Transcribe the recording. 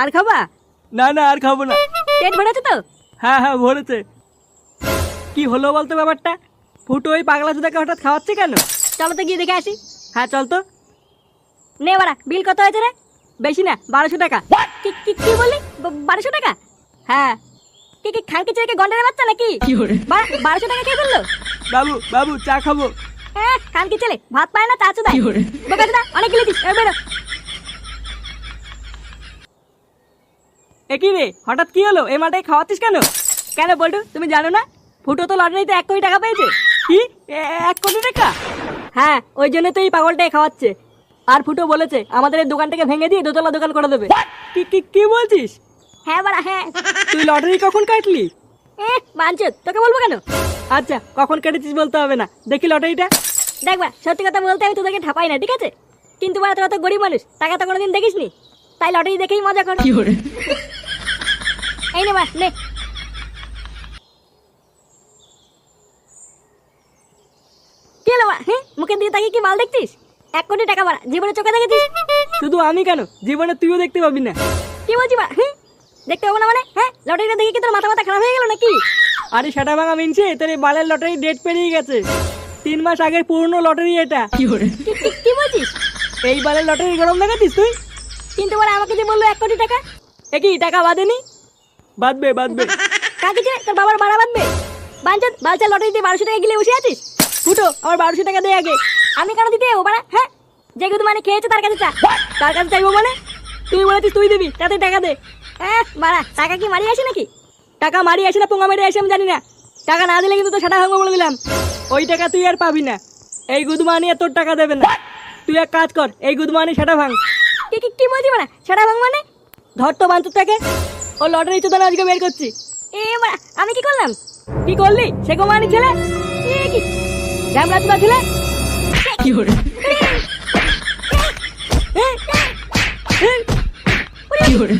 আর খাবা? না না আর খাব না। পেট ভরেছে তো? হ্যাঁ হ্যাঁ ভরেছে। কি হলো বলতো ব্যাপারটা? ফুটো ওই পাগলা চুদাকে হঠাৎ খাওয়াচ্ছে কেন? চলো তো গিয়ে দেখে আসি। হ্যাঁ চল তো। নে বাড়া বিল কত হয়েছে রে? বেশি না বারোশো টাকা। কি কি কি বললি? বারোশো টাকা? হ্যাঁ। কি কি খানকি ছেলেকে গন্ডারে বাচ্চা নাকি? বারোশো টাকা কে করল? বাবু বাবু চা খাব। হ্যাঁ খানকি ছেলে ভাত পায় না চাচু দেয় বোকা দাদা অনেক গেলেছিস এবার বেরো। এ কি রে? হঠাৎ কি হলো? এই মাঠে খাওয়াচ্ছিস কেন? কেন বলটু তুমি জানো না? ফুটো তো লটারিতে এক কোটি টাকা পেয়েছে। কি? এ- এক কোটি টাকা? হ্যাঁ ওই জন্য তো এই পাগলটাই খাওয়াচ্ছে। আর ফুটো বলেছে আমাদের এই দোকানটাকে ভেঙে দিয়ে দোতলা দোকান করে দেবে। কি কি কি বলছিস? হ্যাঁ বাড়া হ্যাঁ। তুই লটারি কখন কাটলি? এ বাঞ্চুত তোকে বলব কেন? আচ্ছা কখন কেটেছিস বলতে হবে না। দেখি লটারিটা। দেখবা সত্যি কথা বলতে আমি তোদেরকে ঠাপাই না ঠিক আছে? কিন্তু বাড়া তোরা তো গরিব মানুষ টাকা তো কোনোদিন দেখিসনি। তাই লটারি দেখেই মজা কর? এই নে বা নে। কি হলো বাড়া হ্যাঁ মুখের দিকে তাকিয়ে কি মাল দেখছিস? এক কোটি টাকা বাড়া জীবনে চোখে দেখেছিস? শুধু আমি কেন? জীবনে তুইও দেখতে পাবি না। কি বলছি বাড়া হ্যাঁ দেখতে পাবো না মানে? হ্যাঁ লটারিটা দেখে কি তোর মাথা মাথা খারাপ হয়ে গেল নাকি? আরে সেটা ভাঙা মিনছে তোর এই বালের লটারি ডেট পেরিয়ে গেছে। তিন মাস আগের পুরনো লটারি এটা। কি বলছিস? এই বালের লটারি গরম লাগাতিস তুই? কিন্তু বাড়া আমাকে যে বলল এক কোটি টাকা। একই টাকা বাঁধেনি বাঁধবে বাঁধবে। কাকে ছেড়ে তোর বাবার ভাড়া বাঁধবে? বাঞ্চত বালচা লটারি দিয়ে বারোশো টাকা গিলে বসে আছিস? ফুটো আমার বারোশো টাকা দে আগে। আমি কেন দিতে যাব? বাড়া হ্যাঁ? যে গুদু মানে খেয়েছে তার কাছে চা। তার কাছে চাইব মানে? তুই বলেছিস তুই দিবি তাতে টাকা দে। হ্যাঁ বাড়া টাকা কি মারি আসে নাকি? টাকা মারি আসে না পোঙা মেরে আসে আমি জানি না। টাকা না দিলে কিন্তু তো সেটা ভাঙবো বলে দিলাম। ওই টাকা তুই আর পাবি না। এই গুদমানি আর তোর টাকা দেবে না। তুই এক কাজ কর এই গুদমানি সেটা ভাঙ। কি কি কি বলছি বাড়া? সেটা ভাঙ মানে? ধর তো বাঞ্চুর থেকে ও লটারি তো চোদন আজকে বের করছি এ মা, আমি কি করলাম কি করলি সে কোমানি ছেলে এ কি ড্যামরা চোদা ছেলে কি হরে কি হরে